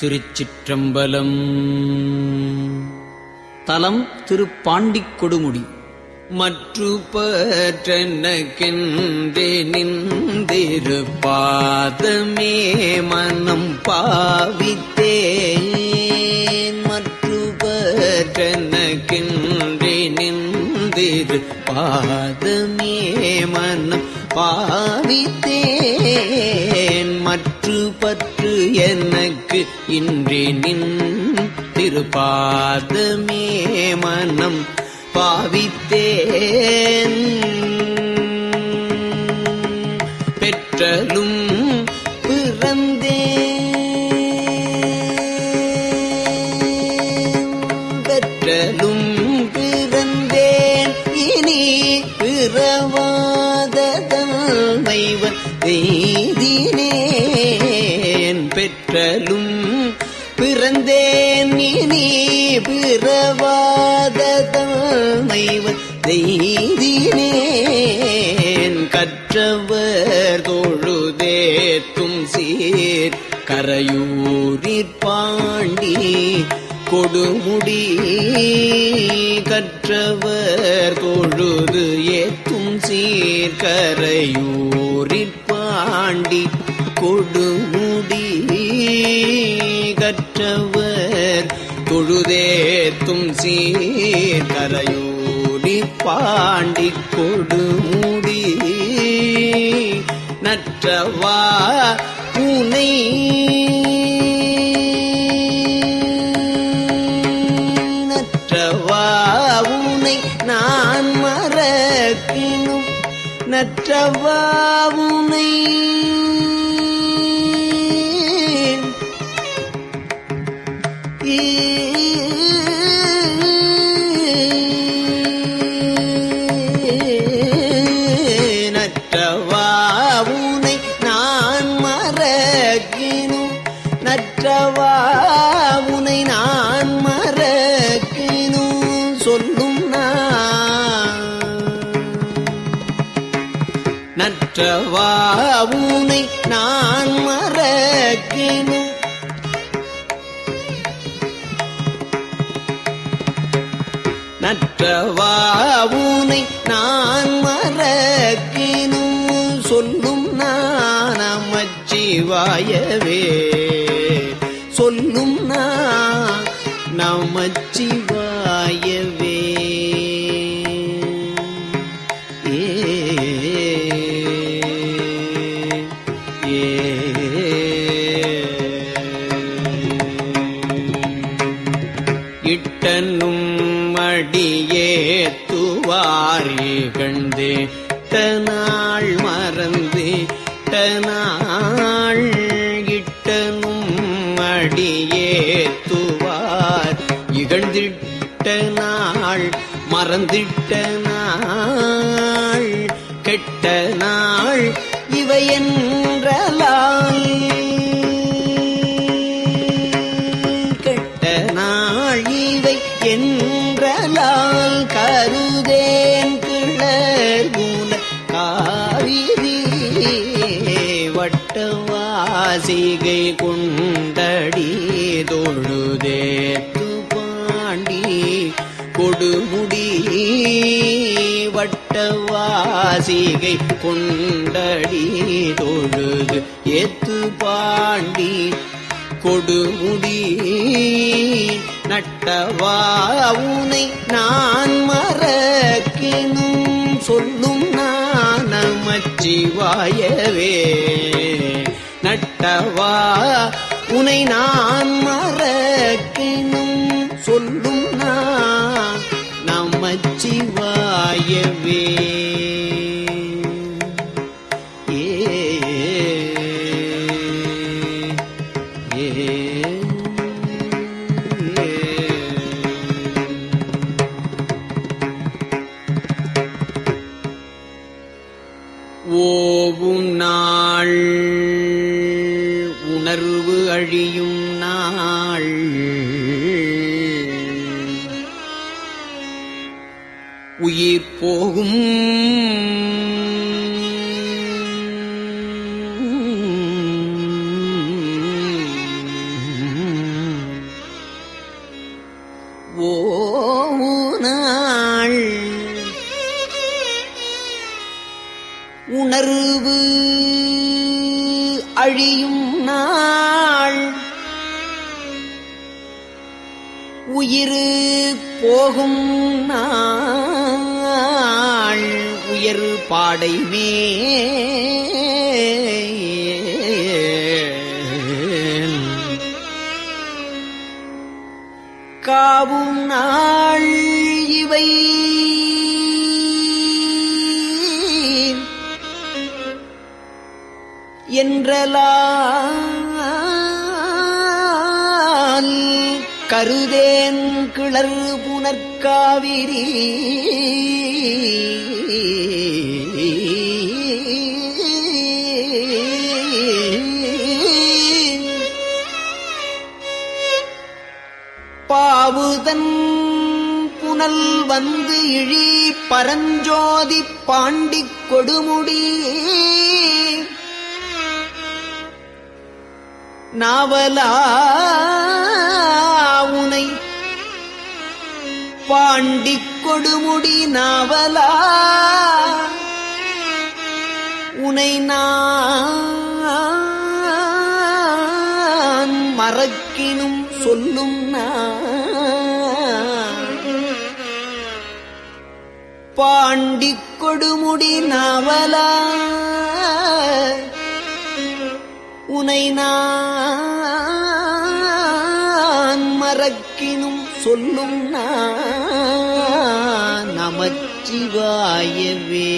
திருச்சிற்றம்பலம். தலம் திருப்பாண்டிக் கொடுமுடி. மற்று பற்றனக்கென்றே நின்றிரு பாதமே மனம் பாவித்தேன். மற்று பற்றனக்கென்றே நின்றிரு பாதமே மனம் பாவித்தேன். மற்று பற்று எனக்கு இன்றி நின் திருப்பாதமே மனம் பாவித்தேன். பெற்றலும் பிறந்தேன். பெற்றலும் பிறந்தேன். இனி பிறவா கரையூரிற் பாண்டி கொடுமுடி கற்றவர் தொழுது ஏத்தும் சீர்கரையூரிற் பாண்டி கொடுமுடி கற்றவர் தொழுதேத்தும் சீர்கரையூரி பாண்டி கொடுமுடி நற்றவா பூனை நற்றவா உனை நான் மறக்கினும். நற்றவா சொல்லும் நற்றவாவுனை நான் மறக்கினும் நற்றவாவுனை நான் மறக்கினும் சொல்லும் நான் நமச்சிவாயவே. சொல்லும் நான் நமச்சிவாயவே. தனாள் மறந்து தனாள் இட்டனும் மடியே துவார் இகழ்ந்திட்ட நாள் மறந்திட்ட நாள் கெட்ட நாள் இவை பாசிகை குண்டடி தொழுதேத்து பாண்டி கொடுமுடி வட்டவாசிகை கொண்டடி தொழுது ஏத்து பாண்டி கொடுமுடி நட்டவாவுனை நான் மறக்கினும் சொல்லும் நான் நமச்சிவாயவே கேட்டவா? உனை நான் மறக்கினும் சொல்லும் நான் நமச்சிவாயவே. ஓவும் நாள். உணர்வு அழியும் நாள். உயிர் போகும். நாள் உணர்வு அழியும் நாள். உயிரு போகும் நாள். உயர் பாடை மேல். காவும் நாள் இவை என்றலால் கருதேன் கிளர் புனர்காவிரி பாவுதன் புனல் வந்து இழி பரஞ்சோதி பாண்டிக் கொடுமுடி. நாவலா உனை. கொடுமுடி நாவலா உனை நான் மறக்கினும் சொல்லும் நான். கொடுமுடி நாவலா உனை நான் மறக்கினும் சொல்லும் நான் நமச்சிவாயவே.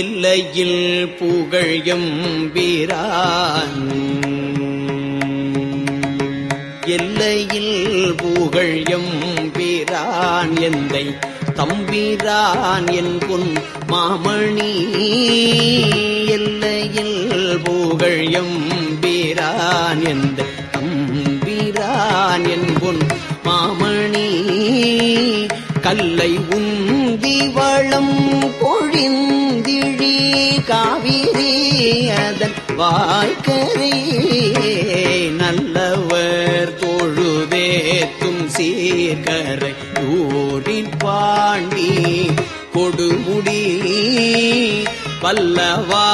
எல்லையில் புகழ் வீரான் புகழ் எம்பிரான் எந்தை தம்பிரான் என் மாமணி எல்லையில் புகழ் எம்பிரான் எந்தை தம்பிரான் என் மாமணி கல்லை உந்தி வளம் பொழிந்திழி காவிரி அதன் வாய்க்கரே சீர்கரை ஊரின் பாண்டி கொடுமுடி. வல்லவா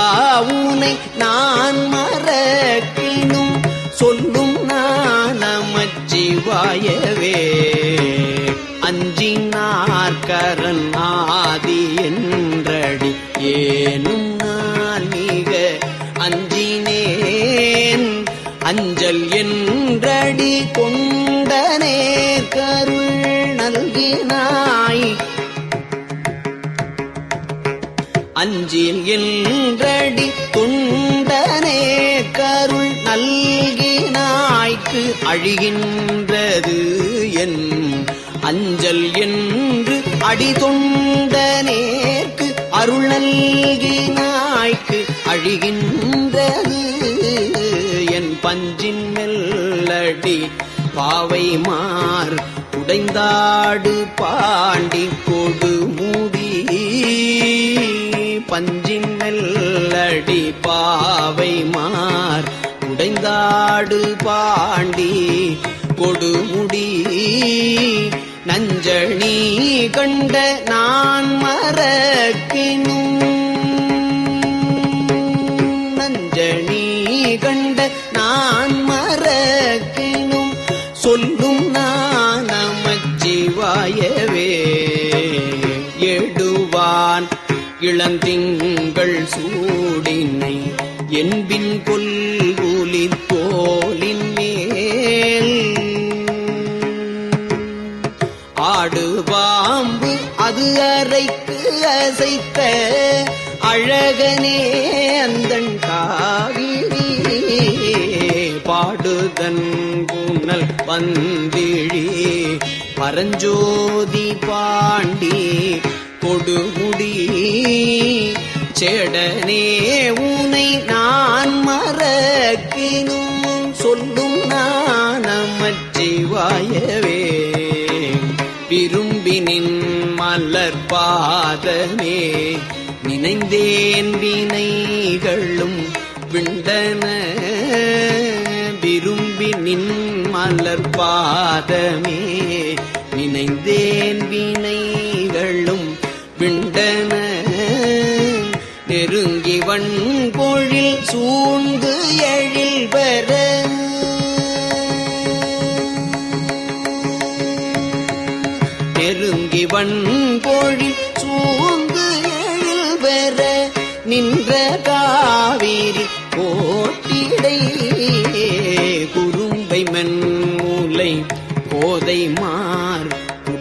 உனை நான் மறக்கினும் சொல்லும் நானமச்சிவாயவே நமச்சிவாயவே அஞ்சினார்கரன் ஆதி என்றடி ஏனும் நான் மிக அஞ்சினேன். அஞ்சல் என்றடி கொண்டு நெஞ்சில் என்றடி துண்டனே கருள் நல்கினாய்க்கு அழிகின்றது என் அஞ்சல் என்று அடி தொண்டனேற்கு அருள் நல்கினாய்க்கு அழிகின்றது என் பஞ்சின் மெல்லடி பாவை மார் உடைந்தாடு பாண்டி கொடுமு பஞ்சின் மெல்லடி பாவை மார். உடைந்தாடு பாண்டி கொடுமுடி. நஞ்சணி கண்ட நான் மறக்கினும். நஞ்சணி கண்ட நான் மறக்கினும். சொல்லும் நான் நமச்சிவாயவே இளந்திங்கள் சூடினை என்பின் கொல்குலி போலின் மேல். ஆடு பாம்பு அது அறைக்கு அசைத்த அழகனே அந்தன் காவிரி. பாடுதன் புனல் வந்திழி பரஞ்சோதி பாண்டி கொடுமுடி செடனே உனை நான் மறக்கினும் சொல்லும் நான் விரும்பினின் மலர் பாதமே நினைந்தேன் வினைகளும் விண்டன. விரும்பி நின் மலர் பாதமே நினைந்தேன் வினை விண்டன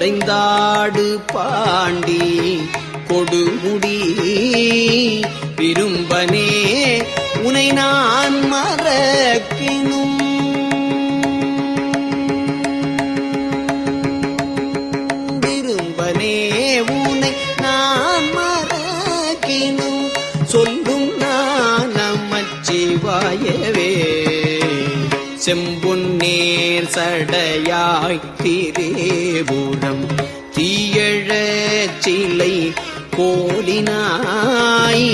உடைந்தாடு பாண்டி கொடுமுடி. விரும்பனே உனை நான் மறக்கினும். செம்பொன்னேர் சடையாய் திரேபுரம். தீயழ சிலை கோலினாய்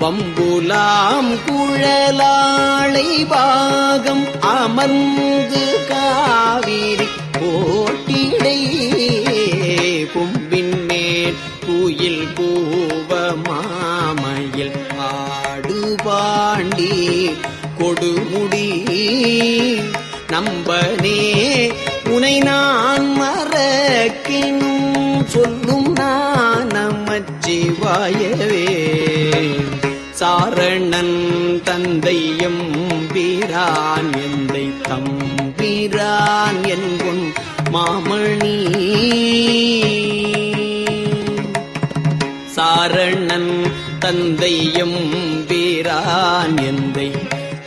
பம்புலாம் குழலாளை பாகம் அமர்ந்து காவிரி போட்டிடை கும்பின் மேல் குயில் பூவ மாமையில் ஆடுபாண்டி கொடுமுடி. நம்பனே உனை நான் மறக்கினும் சொல்லும் நான் நமச்சிவாயவே சாரணன் தந்தையும் பிரான் எந்தை தம்பிரான் என்புன் மாமணி. சாரணன் தந்தையும்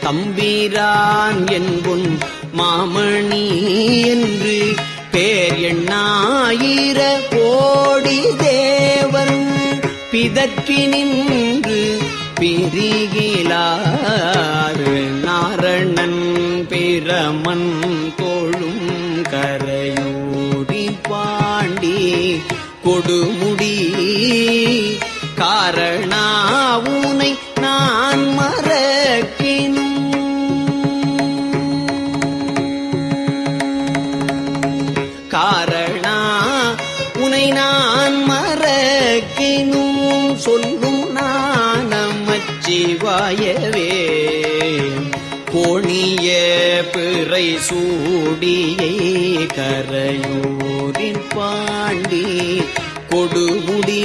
தம்பீரான் என்புன் மாமணி என்று பேர் எண்ணாயிர கோடி தேவன் பிதற்றி நின்று பிரிகிலார். நாரணன் பிரமன் தோழும் கரையூடி பாண்டி கொடுமுடி. காரணாவுனை நமச்சிவாயவே கோணிய பிறை சூடியை கரையூரின் பாண்டி கொடுமுடி.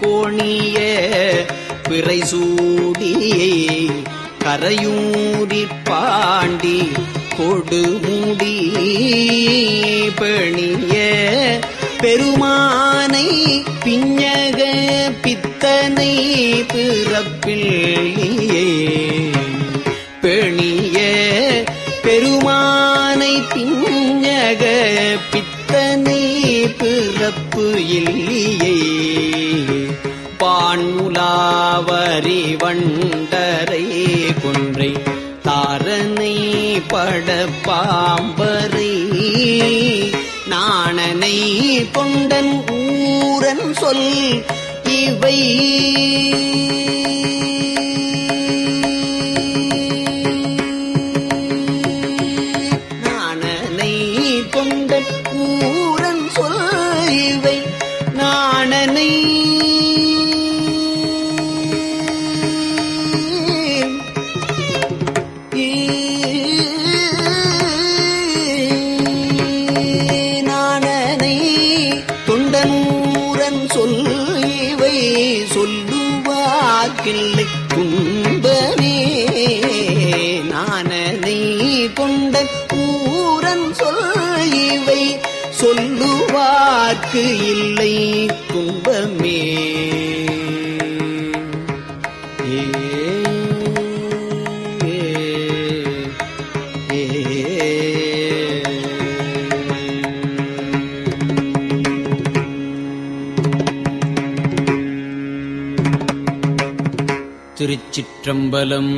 கோணிய பிறை சூடியை கரையூரி பாண்டி கொடுமுடி. பெணிய பெருமானை பிஞக பித்தனை பிற பிறப்பில்லையே பெணிய பெருமானை பிஞக பித்தனை பிறப்பு இல்லையே. பான்முலாவரி வண்டரை கொன்றை தாரனை பட பாம்பரை நாணனை கொண்டன் ஊரன் சொல் இவை. நாணனை சொல்லுவார்க்கில்லை துன்பமே. நாணனை கொண்ட ஊரன் சொல் இவை சொல்லுவார்க்கு இல்லை திருச்சிற்றம்பலம்